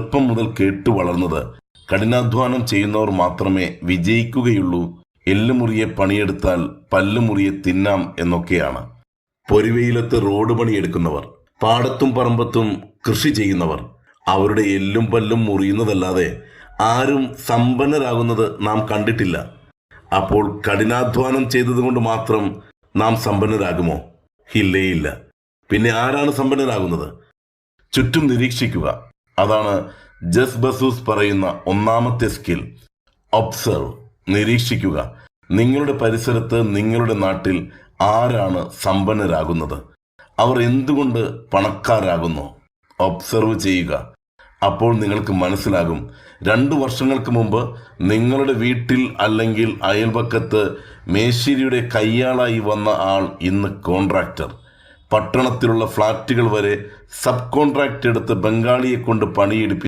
ചെറുപ്പം മുതൽ കേട്ടു വളർന്നത് കഠിനാധ്വാനം ചെയ്യുന്നവർ മാത്രമേ വിജയിക്കുകയുള്ളൂ. എല്ലുമുറിയെ പണിയെടുത്താൽ പല്ലുമുറിയെ തിന്നാം എന്നൊക്കെയാണ്. പൊരുവയിലത്ത് റോഡ് പണിയെടുക്കുന്നവർ പാടത്തും പറമ്പത്തും കൃഷി ചെയ്യുന്നവർ അവരുടെ എല്ലും പല്ലും മുറിയുന്നതല്ലാതെ ആരും സമ്പന്നരാകുന്നത് നാം കണ്ടിട്ടില്ല. അപ്പോൾ കഠിനാധ്വാനം ചെയ്തതുകൊണ്ട് മാത്രം നാം സമ്പന്നരാകുമോ? ഇല്ലേ പിന്നെ ആരാണ് സമ്പന്നരാകുന്നത്? ചുറ്റും നിരീക്ഷിക്കുക. അതാണ് ജസ് ബസൂസ് പറയുന്ന ഒന്നാമത്തെ സ്കിൽ. ഒബ്സർവ് നിരീക്ഷിക്കുക. നിങ്ങളുടെ പരിസരത്ത് നിങ്ങളുടെ നാട്ടിൽ ആരാണ് സമ്പന്നരാകുന്നത്? അവർ എന്തുകൊണ്ട് പണക്കാരാകുന്നു? ഒബ്സർവ് ചെയ്യുക. അപ്പോൾ നിങ്ങൾക്ക് മനസ്സിലാകും. രണ്ടു വർഷങ്ങൾക്ക് മുമ്പ് നിങ്ങളുടെ വീട്ടിൽ അല്ലെങ്കിൽ അയൽപക്കത്ത് മേശിരിയുടെ കയ്യാളായി വന്ന ആൾ ഇന്ന് കോൺട്രാക്ടർ. പട്ടണത്തിലുള്ള ഫ്ളാറ്റുകൾ വരെ സബ് കോൺട്രാക്ട് എടുത്ത് ബംഗാളിയെ കൊണ്ട് പണിയെടുപ്പി